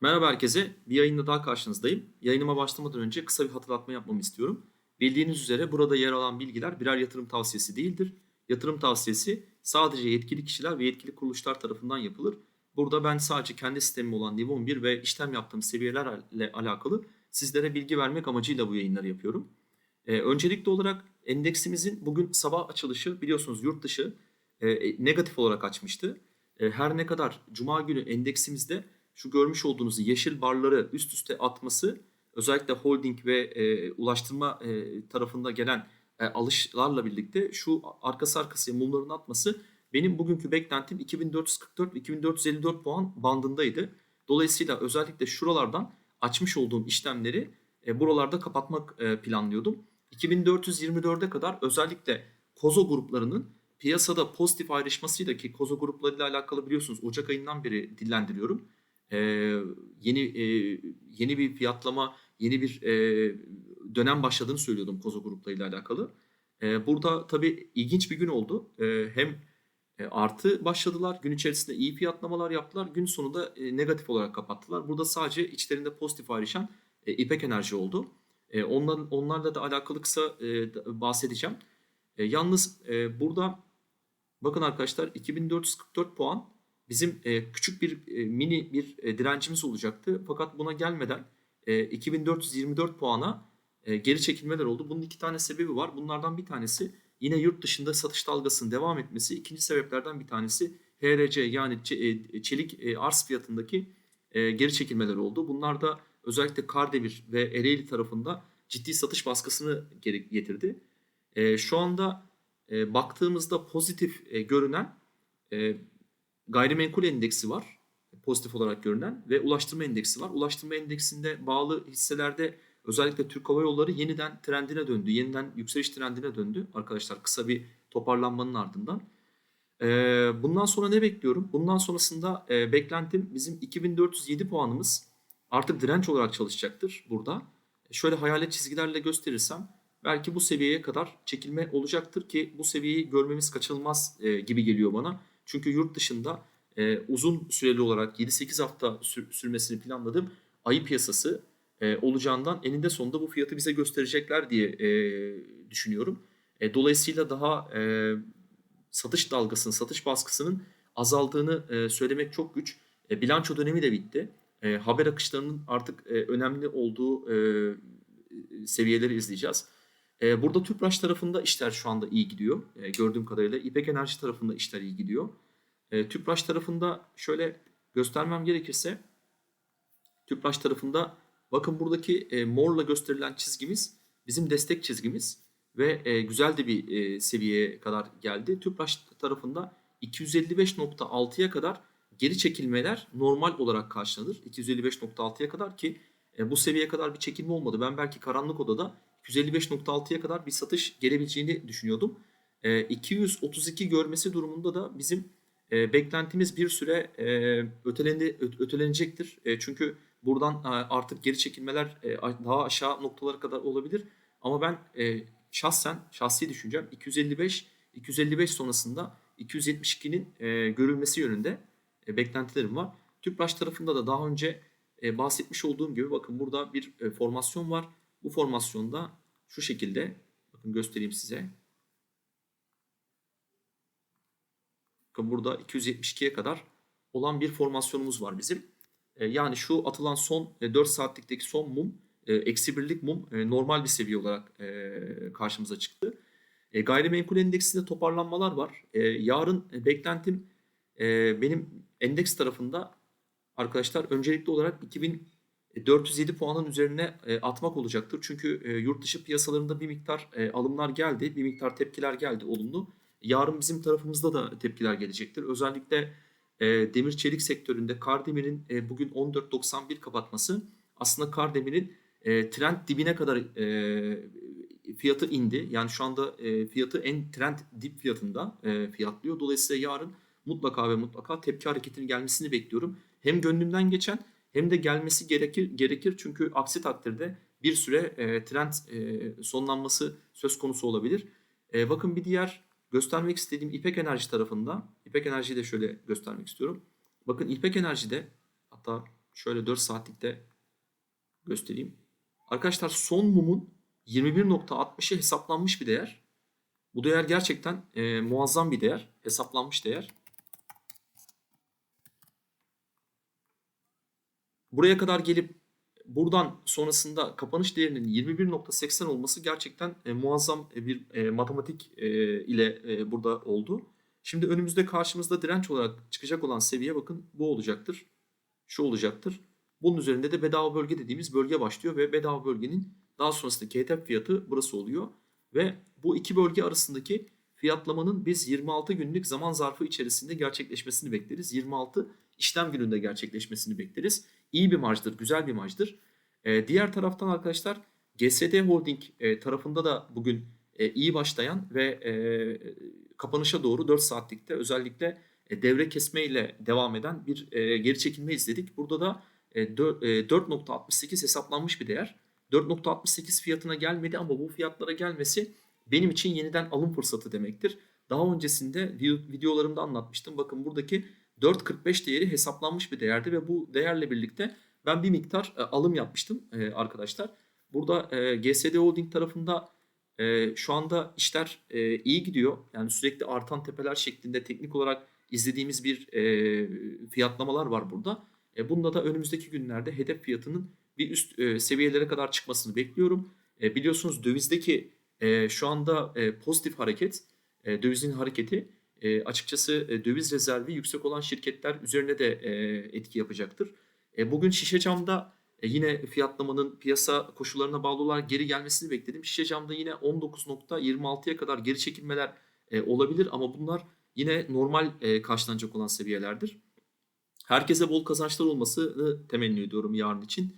Merhaba herkese. Bir yayında daha karşınızdayım. Yayınıma başlamadan önce kısa bir hatırlatma yapmamı istiyorum. Bildiğiniz üzere burada yer alan bilgiler birer yatırım tavsiyesi değildir. Yatırım tavsiyesi sadece yetkili kişiler ve yetkili kuruluşlar tarafından yapılır. Burada ben sadece kendi sistemim olan Nivon 1 ve işlem yaptığım seviyelerle alakalı sizlere bilgi vermek amacıyla bu yayınları yapıyorum. Ee, öncelikli olarak endeksimizin bugün sabah açılışı biliyorsunuz yurt dışı e, negatif olarak açmıştı. E, her ne kadar cuma günü endeksimizde şu görmüş olduğunuz yeşil barları üst üste atması özellikle holding ve e, ulaştırma e, tarafında gelen e, alışlarla birlikte şu arkası arkasıya mumların atması benim bugünkü beklentim 2444 2454 puan bandındaydı. Dolayısıyla özellikle şuralardan açmış olduğum işlemleri e, buralarda kapatmak e, planlıyordum. 2424'e kadar özellikle kozo gruplarının piyasada pozitif ayrışmasıyla ki kozo gruplarıyla alakalı biliyorsunuz Ocak ayından beri dillendiriyorum. Ee, yeni e, yeni bir fiyatlama, yeni bir e, dönem başladığını söylüyordum kozo gruplarıyla alakalı. E, burada tabii ilginç bir gün oldu. E, hem e, artı başladılar, gün içerisinde iyi fiyatlamalar yaptılar, gün sonunda e, negatif olarak kapattılar. Burada sadece içlerinde pozitif ayrışan e, İpek Enerji oldu. E, onların, onlarla da alakalı kısa e, bahsedeceğim. E, yalnız e, burada bakın arkadaşlar 2444 puan bizim e, küçük bir e, mini bir e, direncimiz olacaktı. Fakat buna gelmeden e, 2424 puana e, geri çekilmeler oldu. Bunun iki tane sebebi var. Bunlardan bir tanesi yine yurt dışında satış dalgasının devam etmesi. İkinci sebeplerden bir tanesi HRC yani e, çelik e, arz fiyatındaki e, geri çekilmeler oldu. Bunlar da özellikle Kardemir ve Ereğli tarafında ciddi satış baskısını getirdi. Şu anda baktığımızda pozitif görünen gayrimenkul endeksi var. Pozitif olarak görünen ve ulaştırma endeksi var. Ulaştırma endeksinde bağlı hisselerde özellikle Türk Hava Yolları yeniden trendine döndü. Yeniden yükseliş trendine döndü arkadaşlar kısa bir toparlanmanın ardından. Bundan sonra ne bekliyorum? Bundan sonrasında beklentim bizim 2407 puanımız artık direnç olarak çalışacaktır burada. Şöyle hayalet çizgilerle gösterirsem belki bu seviyeye kadar çekilme olacaktır ki bu seviyeyi görmemiz kaçınılmaz gibi geliyor bana. Çünkü yurt dışında e, uzun süreli olarak 7-8 hafta sür, sürmesini planladığım ayı piyasası e, olacağından eninde sonunda bu fiyatı bize gösterecekler diye e, düşünüyorum. E, dolayısıyla daha e, satış dalgasının, satış baskısının azaldığını e, söylemek çok güç. E, bilanço dönemi de bitti. E, haber akışlarının artık e, önemli olduğu e, seviyeleri izleyeceğiz. E, burada Tüpraş tarafında işler şu anda iyi gidiyor. E, gördüğüm kadarıyla İpek Enerji tarafında işler iyi gidiyor. E, Tüpraş tarafında şöyle göstermem gerekirse Tüpraş tarafında bakın buradaki e, morla gösterilen çizgimiz bizim destek çizgimiz ve e, güzel de bir e, seviyeye kadar geldi. Tüpraş tarafında 255.6'ya kadar geri çekilmeler normal olarak karşılanır. 255.6'ya kadar ki e, bu seviyeye kadar bir çekilme olmadı. Ben belki karanlık odada 255.6'ya kadar bir satış gelebileceğini düşünüyordum. E, 232 görmesi durumunda da bizim e, beklentimiz bir süre e, ötelendi, ötelenecektir. E, çünkü buradan e, artık geri çekilmeler e, daha aşağı noktalara kadar olabilir. Ama ben e, şahsen, şahsi düşüncem 255 255 sonrasında 272'nin e, görülmesi yönünde e, beklentilerim var. Tüpraş tarafında da daha önce e, bahsetmiş olduğum gibi bakın burada bir e, formasyon var. Bu formasyonda şu şekilde bakın göstereyim size. Bakın burada 272'ye kadar olan bir formasyonumuz var bizim. E, yani şu atılan son e, 4 saatlikteki son mum e, eksi birlik mum e, normal bir seviye olarak e, karşımıza çıktı. E, gayrimenkul endeksinde toparlanmalar var. E, yarın e, beklentim e, benim endeks tarafında arkadaşlar öncelikli olarak 2407 puanın üzerine e, atmak olacaktır. Çünkü e, yurt dışı piyasalarında bir miktar e, alımlar geldi, bir miktar tepkiler geldi olumlu. Yarın bizim tarafımızda da tepkiler gelecektir. Özellikle e, demir çelik sektöründe Kardemir'in e, bugün 14.91 kapatması aslında Kardemir'in e, trend dibine kadar e, fiyatı indi. Yani şu anda e, fiyatı en trend dip fiyatında e, fiyatlıyor. Dolayısıyla yarın mutlaka ve mutlaka tepki hareketinin gelmesini bekliyorum. Hem gönlümden geçen hem de gelmesi gerekir gerekir çünkü aksi takdirde bir süre e, trend e, sonlanması söz konusu olabilir. E, bakın bir diğer göstermek istediğim İpek Enerji tarafında, İpek Enerjiyi de şöyle göstermek istiyorum. Bakın İpek Enerji'de hatta Şöyle 4 saatlikte göstereyim. Arkadaşlar son mumun 21.60'ı hesaplanmış bir değer. Bu değer gerçekten e, muazzam bir değer. Hesaplanmış değer. Buraya kadar gelip buradan sonrasında kapanış değerinin 21.80 olması gerçekten e, muazzam e, bir e, matematik e, ile e, burada oldu. Şimdi önümüzde karşımızda direnç olarak çıkacak olan seviye bakın bu olacaktır. Şu olacaktır. Bunun üzerinde de bedava bölge dediğimiz bölge başlıyor ve bedava bölgenin daha sonrasındaki etap fiyatı burası oluyor. Ve bu iki bölge arasındaki fiyatlamanın biz 26 günlük zaman zarfı içerisinde gerçekleşmesini bekleriz. 26 işlem gününde gerçekleşmesini bekleriz. İyi bir marjdır, güzel bir marjdır. Ee, diğer taraftan arkadaşlar GSD Holding e, tarafında da bugün e, iyi başlayan ve e, kapanışa doğru 4 saatlikte özellikle e, devre kesme ile devam eden bir e, geri çekilme izledik. Burada da e, dör- e, 4.68 hesaplanmış bir değer. 4.68 fiyatına gelmedi ama bu fiyatlara gelmesi benim için yeniden alım fırsatı demektir. Daha öncesinde vi- videolarımda anlatmıştım. Bakın buradaki 4.45 değeri hesaplanmış bir değerdi ve bu değerle birlikte ben bir miktar e, alım yapmıştım e, arkadaşlar. Burada e, GSD Holding tarafında şu anda işler iyi gidiyor. Yani sürekli artan tepeler şeklinde teknik olarak izlediğimiz bir fiyatlamalar var burada. Bunda da önümüzdeki günlerde hedef fiyatının bir üst seviyelere kadar çıkmasını bekliyorum. Biliyorsunuz dövizdeki e, şu anda e, pozitif hareket, e, dövizin hareketi e, açıkçası e, döviz rezervi yüksek olan şirketler üzerine de e, etki yapacaktır. E, bugün şişe camda e, yine fiyatlamanın piyasa koşullarına bağlı olarak geri gelmesini bekledim. Şişe camda yine 19.26'ya kadar geri çekilmeler e, olabilir ama bunlar yine normal e, karşılanacak olan seviyelerdir. Herkese bol kazançlar olmasını temenni ediyorum yarın için.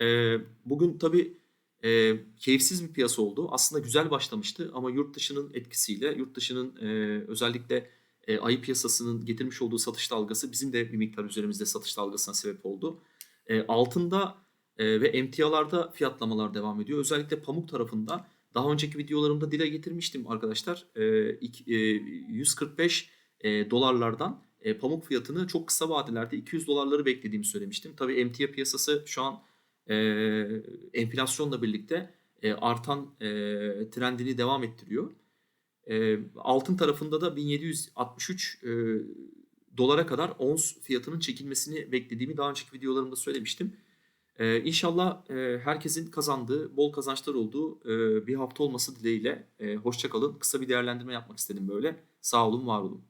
E, bugün tabii e, keyifsiz bir piyasa oldu. Aslında güzel başlamıştı ama yurt dışının etkisiyle, yurt dışının e, özellikle e, ayı piyasasının getirmiş olduğu satış dalgası bizim de bir miktar üzerimizde satış dalgasına sebep oldu. E, altında e, ve emtialarda fiyatlamalar devam ediyor. Özellikle pamuk tarafında daha önceki videolarımda dile getirmiştim arkadaşlar. E, iki- e, 145 e, dolarlardan e, pamuk fiyatını çok kısa vadelerde 200 dolarları beklediğimi söylemiştim. Tabii emtia piyasası şu an e, enflasyonla birlikte e, artan e, trendini devam ettiriyor. E, altın tarafında da 1763 e, dolara kadar ons fiyatının çekilmesini beklediğimi daha önceki videolarımda söylemiştim. E, inşallah e, herkesin kazandığı, bol kazançlar olduğu e, bir hafta olması dileğiyle. E, hoşça kalın. Kısa bir değerlendirme yapmak istedim böyle. Sağ olun, var olun.